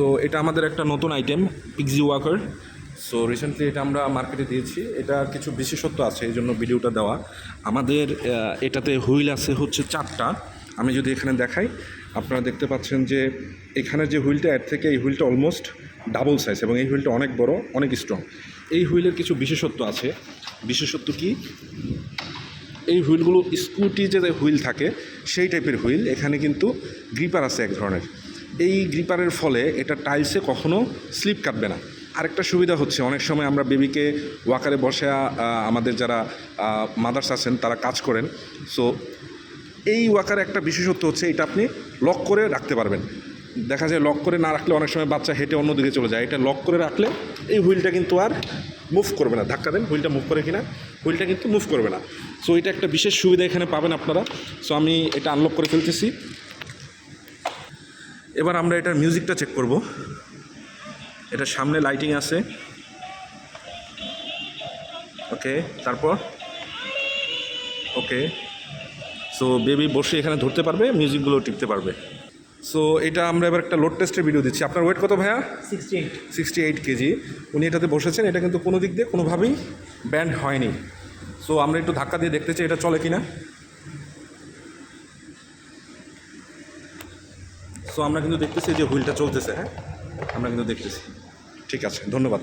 So এটা আমাদের একটা নতুন item pixie walker so recently এটা আমরা মার্কেটে দিয়েছি। এটা কিছু বিশেষত্ব আছে, এই জন্য ভিডিওটা দেওয়া। আমাদের এটাতে হুইল আছে হচ্ছে চারটা। আমি যদি এখানে দেখাই, আপনারা দেখতে পাচ্ছেন যে এখানে যে হুইলটা, এর থেকে এই হুইলটা অলমোস্ট ডাবল সাইজ এবং এই হুইলটা অনেক বড়, অনেক স্ট্রং এই হুইলের কিছু বিশেষত্ব আছে। বিশেষত্ব কি? এই হুইলগুলো স্কুটি যে হুইল থাকে, সেই টাইপের হুইল। এখানে কিন্তু গ্রিপার আছে এক ধরনের। এই গ্রিপারের ফলে এটা টাইলসে কখনো স্লিপ কাটবে না। আরেকটা সুবিধা হচ্ছে, অনেক সময় আমরা বেবিকে ওয়াকারে বসে আমাদের যারা মাদার্স আছেন তারা কাজ করেন। সো এই ওয়াকার একটা বিশেষত্ব হচ্ছে, এটা আপনি লক করে রাখতে পারবেন। দেখা যায় লক করে না রাখলে অনেক সময় বাচ্চা হেঁটে অন্যদিকে চলে যায়। এটা লক করে রাখলে এই হুইলটা কিন্তু আর মুভ করবে না। ধাক্কা দেন, হুইলটা মুভ করে কিনা, হুইলটা কিন্তু মুভ করবে না। সো এটা একটা বিশেষ সুবিধা এখানে পাবেন আপনারা। সো আমি এটা আনলক করে ফেলতেছি। এবার আমরা এটার মিউজিকটা চেক করব। এটা সামনে লাইটিং আছে। ওকে তারপর? ওকে সো বেবি বসে এখানে ধরতে পারবে মিউজিকগুলো টিপতে পারবে। সো এটা আমরা এবার একটা লোড টেস্টের ভিডিও দিচ্ছি। আপনার ওয়েট কত ভাইয়া? Sixty eight sixty eight kg উনি এটাতে বসেছেন এটা কিন্তু কোনো দিক দিয়ে কোনোভাবেই ব্যান্ড হয়নি। সো আমরা একটু ধাক্কা দিয়ে দেখতে চাই এটা চলে কিনা। সো আমরা কিন্তু দেখতেছি যে হুইলটা চলতেছে হ্যাঁ? আমরা কিন্তু দেখতেছি। ঠিক আছে ধন্যবাদ।